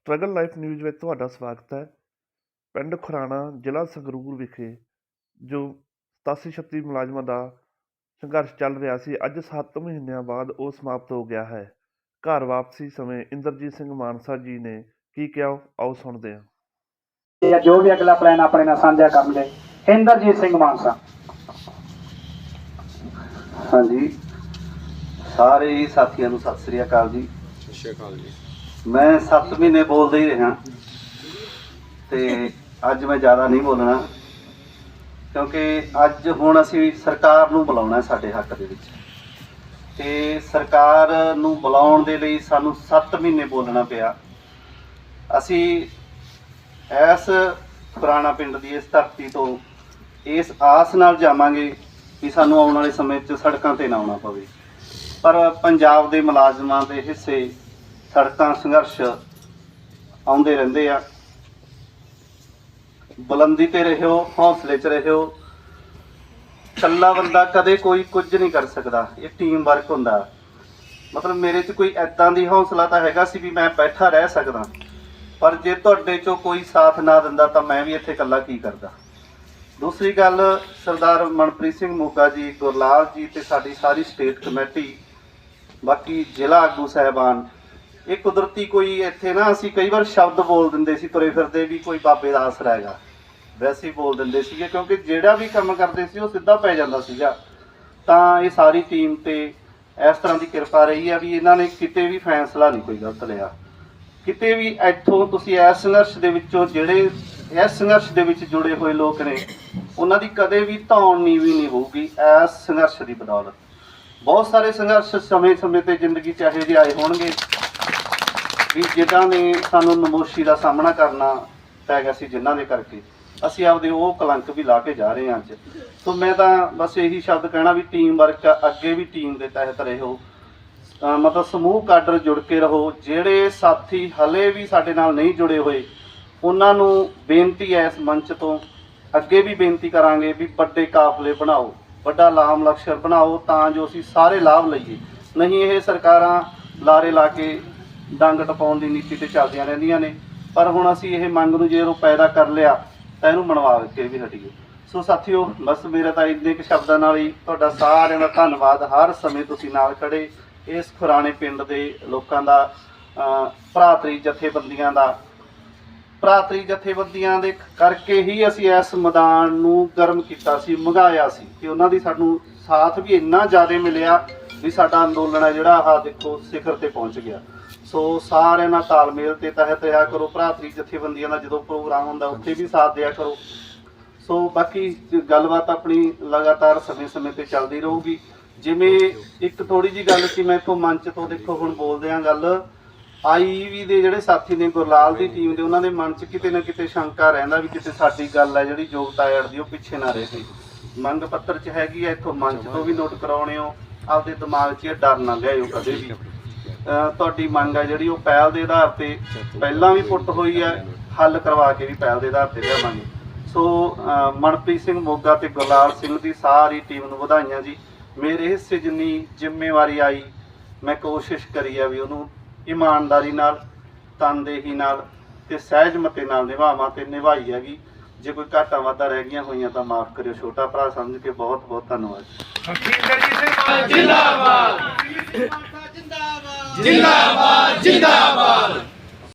Struggle life news ਵਿੱਚ ਤੁਹਾਡਾ ਸਵਾਗਤ ਹੈ। ਪਿੰਡ ਖੁਰਾਣਾ ਜ਼ਿਲ੍ਹਾ ਸੰਗਰੂਰ ਵਿਖੇ ਜੋ 87 36 ਮੁਲਾਜ਼ਮਾਂ ਦਾ ਸੰਘਰਸ਼ ਚੱਲ ਰਿਹਾ ਸੀ ਅੱਜ 7 ਮਹੀਨਿਆਂ ਬਾਅਦ ਉਹ ਸਮਾਪਤ ਹੋ ਗਿਆ ਹੈ। ਘਰ ਵਾਪਸੀ ਸਮੇਂ ਇੰਦਰਜੀਤ ਸਿੰਘ ਮਾਨਸਾ ਜੀ ਨੇ ਕੀ ਕਿਹਾ ਆਓ ਸੁਣਦੇ ਹਾਂ। ਜਾਂ ਜੋ ਵੀ ਅਗਲਾ ਪਲਾਨ ਆਪਣੇ ਨਾਲ ਸਾਂਝਾ ਕਰਨ ਲਈ ਇੰਦਰਜੀਤ ਸਿੰਘ ਮਾਨਸਾ। ਹਾਂਜੀ। ਸਾਰੇ ਹੀ ਸਾਥੀਆਂ ਨੂੰ ਸਤਿ ਸ੍ਰੀ ਅਕਾਲ ਜੀ। ਮੈਂ 7 ਮਹੀਨੇ ਬੋਲਦਾ ਹੀ ਰਿਹਾ। ਤੇ ਅੱਜ ਮੈਂ ਜ਼ਿਆਦਾ ਨਹੀਂ ਬੋਲਣਾ, ਕਿਉਂਕਿ ਅੱਜ ਹੁਣ ਅਸੀਂ ਸਰਕਾਰ ਨੂੰ ਬੁਲਾਉਣਾ ਸਾਡੇ ਹੱਕ ਦੇ ਵਿੱਚ। ਤੇ ਸਰਕਾਰ ਨੂੰ ਬੁਲਾਉਣ ਦੇ ਲਈ ਸਾਨੂੰ 7 ਮਹੀਨੇ ਬੋਲਣਾ ਪਿਆ। ਅਸੀਂ ਇਸ ਪੁਰਾਣਾ ਪਿੰਡ ਦੀ, ਇਸ ਧਰਤੀ ਤੋਂ ਇਸ ਆਸ ਨਾਲ ਜਾਵਾਂਗੇ ਕਿ ਸਾਨੂੰ ਆਉਣ ਵਾਲੇ ਸਮੇਂ 'ਚ ਸੜਕਾਂ ਤੇ ਨਾ ਆਉਣਾ ਪਵੇ। ਪਰ ਪੰਜਾਬ ਦੇ ਮੁਲਾਜ਼ਮਾਂ ਦੇ ਹਿੱਸੇ ਸੜਕਾਂ ਸੰਘਰਸ਼ ਆਉਂਦੇ ਰਹਿੰਦੇ ਆ। ਬੁਲੰਦੀ ਤੇ ਰਹਿਓ ਹੌਸਲੇ 'ਚ ਰਹਿਓ ਇਕੱਲਾ ਬੰਦਾ ਕਦੇ ਕੋਈ ਕੁਝ ਨਹੀਂ ਕਰ ਸਕਦਾ। ਇਹ ਟੀਮ ਵਰਕ ਹੁੰਦਾ। ਮਤਲਬ ਮੇਰੇ 'ਚ ਕੋਈ ਐਦਾਂ ਦੀ ਹੌਸਲਾ ਤਾਂ ਹੈਗਾ ਸੀ ਵੀ ਮੈਂ ਬੈਠਾ ਰਹਿ ਸਕਦਾ। ਪਰ ਜੇ ਤੁਹਾਡੇ 'ਚੋਂ ਕੋਈ ਸਾਥ ਨਾ ਦਿੰਦਾ ਤਾਂ ਮੈਂ ਵੀ ਇੱਥੇ ਇਕੱਲਾ ਕੀ ਕਰਦਾ। ਦੂਸਰੀ ਗੱਲ, ਸਰਦਾਰ ਮਨਪ੍ਰੀਤ ਸਿੰਘ ਮੋਗਾ ਜੀ, ਗੁਰਲਾਲ ਜੀ ਤੇ ਸਾਡੀ ਸਾਰੀ ਸਟੇਟ ਕਮੇਟੀ, ਬਾਕੀ ਜ਼ਿਲ੍ਹਾ ਆਗੂ ਸਾਹਿਬਾਨ ਇਹ ਕੁਦਰਤੀ ਕੋਈ ਇੱਥੇ ਨਾ ਅਸੀਂ ਕਈ ਵਾਰ ਸ਼ਬਦ ਬੋਲ ਦਿੰਦੇ ਸੀ ਤੁਰੇ ਫਿਰਦੇ ਵੀ ਕੋਈ ਬਾਬੇ ਦਾ ਆਸਰਾ ਹੈਗਾ। ਵੈਸੇ ਹੀ ਬੋਲ ਦਿੰਦੇ ਸੀਗੇ ਕਿਉਂਕਿ ਜਿਹੜਾ ਵੀ ਕੰਮ ਕਰਦੇ ਸੀ ਉਹ ਸਿੱਧਾ ਪੈ ਜਾਂਦਾ ਸੀਗਾ। ਤਾਂ ਇਹ ਸਾਰੀ ਟੀਮ ਤੇ ਇਸ ਤਰ੍ਹਾਂ ਦੀ ਕਿਰਪਾ ਰਹੀ ਆ ਵੀ ਇਹਨਾਂ ਨੇ ਕਿਤੇ ਵੀ ਫੈਸਲਾ ਨਹੀਂ ਕੋਈ ਗਲਤ ਲਿਆ। ਕਿਤੇ ਵੀ ਇੱਥੋਂ ਤੁਸੀਂ ਇਸ ਸੰਘਰਸ਼ ਦੇ ਵਿੱਚੋਂ ਜਿਹੜੇ ਇਸ ਸੰਘਰਸ਼ ਦੇ ਵਿੱਚ ਜੁੜੇ ਹੋਏ ਲੋਕ ਨੇ, ਉਹਨਾਂ ਦੀ ਕਦੇ ਵੀ ਧੌਣ ਨੀਵੀਂ ਨਹੀਂ ਹੋਊਗੀ ਇਸ ਸੰਘਰਸ਼ ਦੀ ਬਦੌਲਤ। ਬਹੁਤ ਸਾਰੇ ਸੰਘਰਸ਼ ਸਮੇਂ-ਸਮੇਂ ਤੇ ਜ਼ਿੰਦਗੀ 'ਚ ਇਹੋ ਜਿਹੇ ਆਏ ਹੋਣਗੇ। ਵੀ ਜਿਨ੍ਹਾਂ ਨੇ ਸਾਨੂੰ ਨਮੋਸ਼ੀ ਦਾ ਸਾਹਮਣਾ ਕਰਨਾ ਪੈ ਗਿਆ ਸੀ ਜਿਨ੍ਹਾਂ ਦੇ ਕਰਕੇ, ਅਸੀਂ ਆਪਦੇ ਉਹ ਕਲੰਕ ਵੀ ਲਾ ਕੇ ਜਾ ਰਹੇ ਹਾਂ ਅੱਜ। ਸੋ ਮੈਂ ਤਾਂ ਬਸ ਇਹੀ ਸ਼ਬਦ ਕਹਿਣਾ ਵੀ ਟੀਮ ਵਰਕ ਅੱਗੇ ਵੀ ਟੀਮ ਦੇ ਤਹਿਤ ਰਹੋ। ਮਤਲਬ ਸਮੂਹ ਕਾਡਰ ਜੁੜ ਕੇ ਰਹੋ, ਜਿਹੜੇ ਸਾਥੀ ਹਲੇ ਵੀ ਸਾਡੇ ਨਾਲ ਨਹੀਂ ਜੁੜੇ ਹੋਏ, ਉਹਨਾਂ ਨੂੰ ਬੇਨਤੀ ਹੈ ਇਸ ਮੰਚ ਤੋਂ, ਅੱਗੇ ਵੀ ਬੇਨਤੀ ਕਰਾਂਗੇ ਵੀ ਵੱਡੇ ਕਾਫਲੇ ਬਣਾਓ, ਵੱਡਾ ਲਾਮ ਲਕਸ਼ਰ ਬਣਾਓ ਤਾਂ ਜੋ ਅਸੀਂ ਸਾਰੇ ਲਾਭ ਲਈਏ। ਨਹੀਂ ਇਹ ਸਰਕਾਰਾਂ ਲਾਰੇ ਲਾ ਕੇ ਡੰਗ ਟਪਾਉਣ ਦੀ ਨੀਤੀ ਤੇ ਚੱਲਦੀਆਂ ਰਹਿੰਦੀਆਂ ਨੇ। ਪਰ ਹੁਣ ਅਸੀਂ ਇਹ ਮੰਗ ਨੂੰ ਜੇ ਉਹ ਪੈਦਾ ਕਰ ਲਿਆ, ਤਾਂ ਇਹਨੂੰ ਮਨਵਾ ਕੇ ਵੀ ਹਟੀਏ। ਸੋ ਸਾਥੀਓ, ਬਸ ਮੇਰਾ ਤਾਂ ਇੰਨੇ ਕੁ ਸ਼ਬਦਾਂ ਨਾਲ ਹੀ ਤੁਹਾਡਾ ਸਾਰਿਆਂ ਦਾ ਧੰਨਵਾਦ। ਹਰ ਸਮੇਂ ਤੁਸੀਂ ਨਾਲ ਖੜੇ ਇਸ ਖੁਰਾਣੇ ਪਿੰਡ ਦੇ ਲੋਕਾਂ ਦਾ ਭਰਾਤਰੀ ਜਥੇਬੰਦੀਆਂ ਦਾ। ਭਰਾਤਰੀ ਜਥੇਬੰਦੀਆਂ ਦੇ ਕਰਕੇ ਹੀ ਅਸੀਂ ਇਸ ਮੈਦਾਨ ਨੂੰ ਗਰਮ ਕੀਤਾ ਸੀ, ਮੰਗਾਇਆ ਸੀ ਕਿ ਉਹਨਾਂ ਦੀ ਸਾਨੂੰ ਸਾਥ ਵੀ ਇੰਨਾ ਜ਼ਿਆਦਾ ਮਿਲਿਆ ਵੀ ਸਾਡਾ ਅੰਦੋਲਨ ਹੈ ਜਿਹੜਾ ਆਹ ਦੇਖੋ ਸਿਖਰ ਤੇ ਪਹੁੰਚ ਗਿਆ। ਸੋ ਸਾਰਿਆਂ ਨਾਲ ਤਾਲਮੇਲ ਤੇ ਤਹਿਤ ਰਿਹਾ ਕਰੋ ਭਰਾਤਰੀ ਜਥੇਬੰਦੀਆਂ ਦਾ ਜਦੋਂ ਪ੍ਰੋਗਰਾਮ ਹੁੰਦਾ ਉੱਥੇ ਵੀ ਸਾਥ ਦਿਆ ਕਰੋ। ਸੋ ਬਾਕੀ ਗੱਲਬਾਤ ਆਪਣੀ ਲਗਾਤਾਰ ਸਮੇਂ-ਸਮੇਂ ਤੇ ਚੱਲਦੀ ਰਹੂਗੀ। ਜਿਵੇਂ ਇੱਕ ਥੋੜੀ ਜੀ ਗੱਲ ਸੀ ਮੈਂ ਇਥੋਂ ਮੰਚ ਤੋਂ ਦੇਖੋ ਹੁਣ ਬੋਲਦੇ ਆਂ ਗੱਲ। ਆਈਵੀ ਦੇ ਜਿਹੜੇ ਸਾਥੀ ਨੇ ਗੁਰਲਾਲ ਦੀ ਟੀਮ ਦੇ ਉਹਨਾਂ ਦੇ ਮਨ 'ਚ ਕਿਤੇ ਨਾ ਕਿਤੇ ਸ਼ੰਕਾ ਰਹਿੰਦਾ ਵੀ ਕਿਤੇ ਸਾਡੀ ਗੱਲ ਹੈ ਜਿਹੜੀ ਯੋਗਤਾ ਐਡ ਦੀ ਉਹ ਪਿੱਛੇ ਨਾ ਰਹੇ। ਮੰਗ ਪੱਤਰ 'ਚ ਹੈਗੀ ਹੈ ਇਥੋਂ ਮੰਚ ਤੋਂ ਵੀ ਨੋਟ ਕਰਾਉਣੇ ਹੋ। ਆਪਦੇ ਦਿਮਾਗ 'ਚ ਇਹ ਡਰ ਨਾ ਲਿਆਇਓ ਕਦੇ ਵੀ। ਤੁਹਾਡੀ ਮੰਗ ਹੈ ਜਿਹੜੀ ਉਹ ਪਹਿਲ ਦੇ ਆਧਾਰ ਤੇ ਪਹਿਲਾਂ ਵੀ ਪੁੱਟ ਹੋਈ ਹੈ, ਹੱਲ ਕਰਵਾ ਕੇ ਵੀ ਪਹਿਲ ਦੇ ਆਧਾਰ ਤੇ ਲਿਆਵਾਂਗੇ। ਸੋ ਮਨਪ੍ਰੀਤ ਸਿੰਘ ਮੋਗਾ ਤੇ ਗੁਰਲਾਲ ਸਿੰਘ ਦੀ ਸਾਰੀ ਟੀਮ ਨੂੰ ਵਧਾਈਆਂ ਜੀ। ਮੇਰੇ ਹਿੱਸੇ ਜਿੰਨੀ ਜ਼ਿੰਮੇਵਾਰੀ ਆਈ, ਮੈਂ ਕੋਸ਼ਿਸ਼ ਕਰੀ ਆ ਵੀ ਉਹਨੂੰ ਇਮਾਨਦਾਰੀ ਨਾਲ, ਤਨਦੇਹੀ ਨਾਲ ਤੇ ਸਹਿਜਮਤੇ ਨਾਲ ਨਿਭਾਵਾਂ ਤੇ ਨਿਭਾਈ ਹੈਗੀ। ਜੇ ਕੋਈ ਘਾਟਾ ਵਾਧਾ ਰਹਿ ਗਈਆਂ ਹੋਈਆਂ ਤਾਂ ਮਾਫ ਕਰਿਓ, ਛੋਟਾ ਭਰਾ ਸਮਝ ਕੇ ਬਹੁਤ ਬਹੁਤ ਧੰਨਵਾਦ ਜਿੰਦਾਬਾਦ ਜਿੰਦਾਬਾਦ।